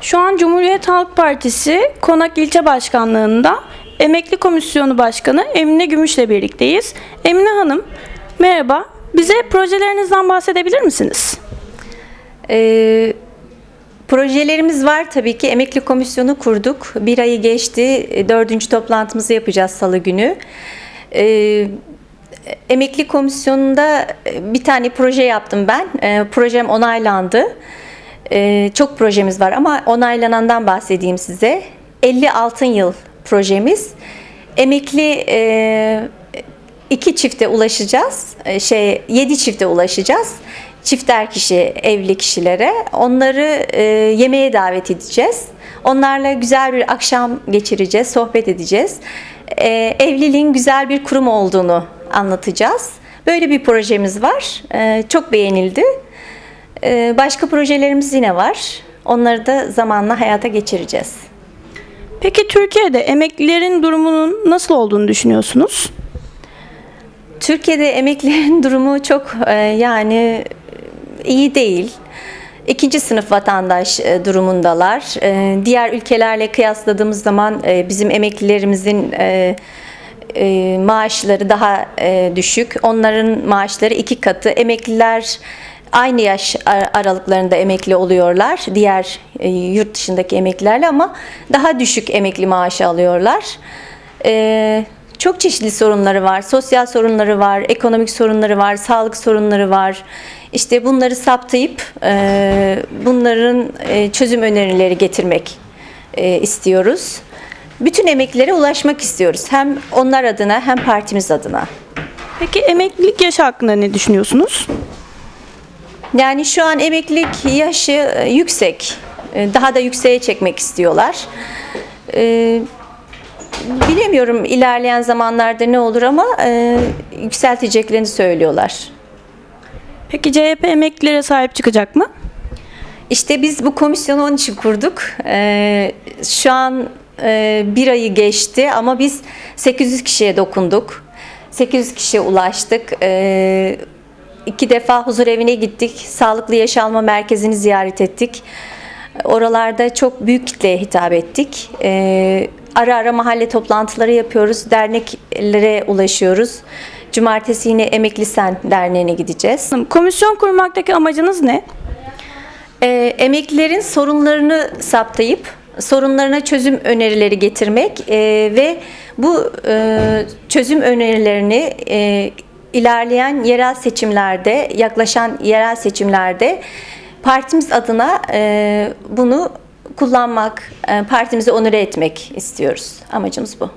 Şu an Cumhuriyet Halk Partisi Konak İlçe Başkanlığı'nda Emekli Komisyonu Başkanı Emine Gümüş'le birlikteyiz. Emine Hanım, merhaba. Bize projelerinizden bahsedebilir misiniz? Ee, projelerimiz var tabii ki. Emekli komisyonu kurduk. Bir ayı geçti. Dördüncü toplantımızı yapacağız salı günü. Ee, emekli komisyonunda bir tane proje yaptım ben. Ee, projem onaylandı. Ee, çok projemiz var ama onaylanandan bahsedeyim size. 50 altın yıl projemiz. Emekli e, iki çifte ulaşacağız. E, şey yedi çifte ulaşacağız. Çifter kişi, evli kişilere. Onları e, yemeğe davet edeceğiz. Onlarla güzel bir akşam geçireceğiz, sohbet edeceğiz. E, evliliğin güzel bir kurum olduğunu anlatacağız. Böyle bir projemiz var. E, çok beğenildi. E, başka projelerimiz yine var. Onları da zamanla hayata geçireceğiz. Peki Türkiye'de emeklilerin durumunun nasıl olduğunu düşünüyorsunuz? Türkiye'de emeklilerin durumu çok e, yani iyi değil. İkinci sınıf vatandaş e, durumundalar. E, diğer ülkelerle kıyasladığımız zaman bizim emeklilerimizin maaşları daha düşük. Onların maaşları iki katı. Emekliler aynı yaş ar- aralıklarında emekli oluyorlar. Diğer e, yurt dışındaki emeklilerle ama daha düşük emekli maaşı alıyorlar. E, çok çeşitli sorunları var. Sosyal sorunları var, ekonomik sorunları var, sağlık sorunları var. İşte bunları saptayıp e, bunların çözüm önerileri getirmek istiyoruz. Bütün emeklilere ulaşmak istiyoruz. Hem onlar adına hem partimiz adına. Peki emeklilik yaşı hakkında ne düşünüyorsunuz? Yani şu an emeklilik yaşı e, yüksek. E, Daha da yükseğe çekmek istiyorlar. E, Bilemiyorum ilerleyen zamanlarda ne olur ama yükselteceklerini söylüyorlar. Peki CHP emeklilere sahip çıkacak mı? İşte biz bu komisyonu onun için kurduk. Şu an bir ayı geçti ama biz 800 kişiye dokunduk. 800 kişiye ulaştık. İki defa huzur evine gittik. Sağlıklı Yaş Alma Merkezi'ni ziyaret ettik. Oralarda çok büyük kitleye hitap ettik. Ee, ara ara mahalle toplantıları yapıyoruz. Derneklere ulaşıyoruz. Cumartesi yine Emekli Sen Derneği'ne gideceğiz. Komisyon kurmaktaki amacınız ne? E, emeklilerin sorunlarını saptayıp sorunlarına çözüm önerileri getirmek e, ve bu e, çözüm önerilerini e, ilerleyen yerel seçimlerde, yaklaşan yerel seçimlerde partimiz adına e, bunu kullanmak, e, partimizi onure etmek istiyoruz. Amacımız bu.